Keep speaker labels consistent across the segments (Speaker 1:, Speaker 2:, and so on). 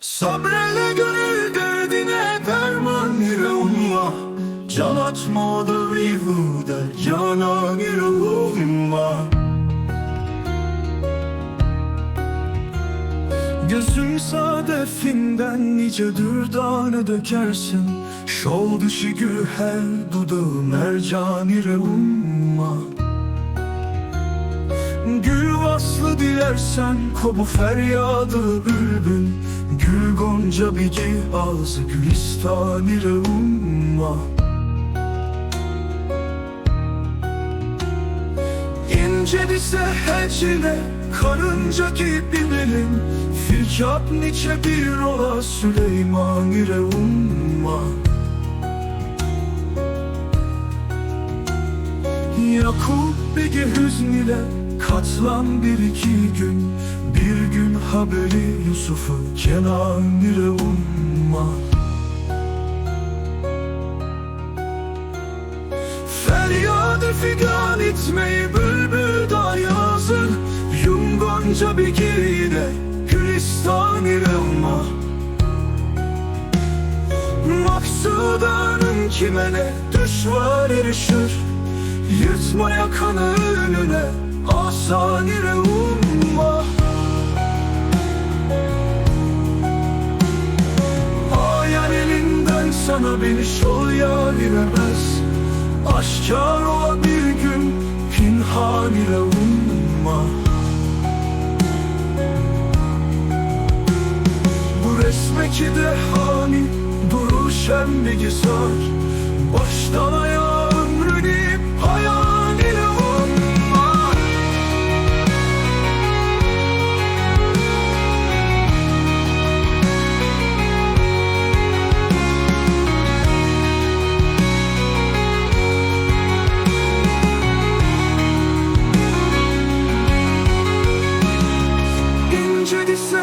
Speaker 1: Sabrele gönül derdine derman ile umma. Can atmalı vihude canan ile umma. Gözüm sadefinden nice dürdane dökersin. Şol dışı güher dudağı mercan ile umma. Gül vaslı dilersen kobu feryadı bülbül gonca bici ağzı gülistan ile umma İnce dise hecine karınca gibi bilin Firkat niçe bir ola Süleyman ile umma Yakup bigi hüzn ile katlan bir iki gün Bir gün haberi Yusuf'u Kenan ile umma. Feryadı figan etmeyi bülbül da yazır Yum gonca bigi de gülistan ile umma Maksudanın kime ne düşvar erişir. Yırtmaya kanı önüne asan ile umma sana beni şol yar veremez Aşkar ola bir gün pinhan ile umma. Bu resmeki de hani durur şembegi sar Baştan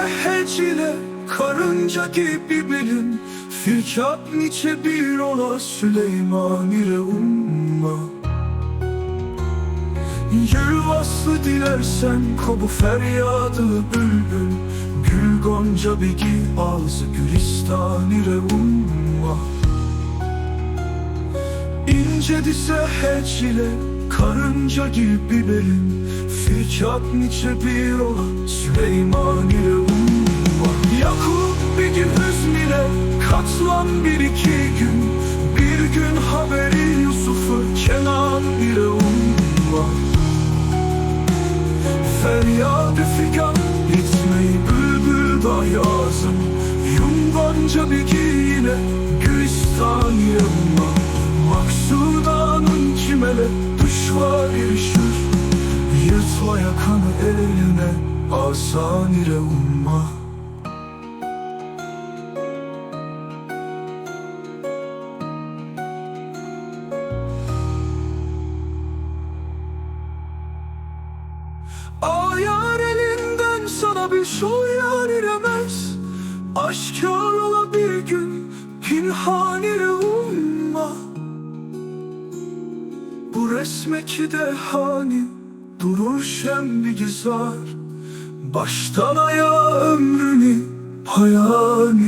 Speaker 1: hec ile karınca gibi bilin Firkat niçe bir ola Süleyman ile umma. Gül vaslı dilersen kobu feryadı bülbül. Gül gonca bigi ağzı gülistan ile umma. İnce dise hec ile karınca gibi belin Firkat niçe bir ola Süleyman ile umma Yakup bir gün ile katlan bir iki gün. Bir gün haberi Yusuf'u Kenan ile umma. Feryadı figan gitmeyi bülbül da yazım Yum gonca bigi yine gülistan yanma Maksudanın kimele düşvar erişir Yırtmaya kanı eline asan ile umma Ayar elinden sana bir şol yar iremez Aşkar ola bir gün pinhan ile umma Bu resmeki de hani durur şem bir gizar. Baştan ayağa ömrünü umma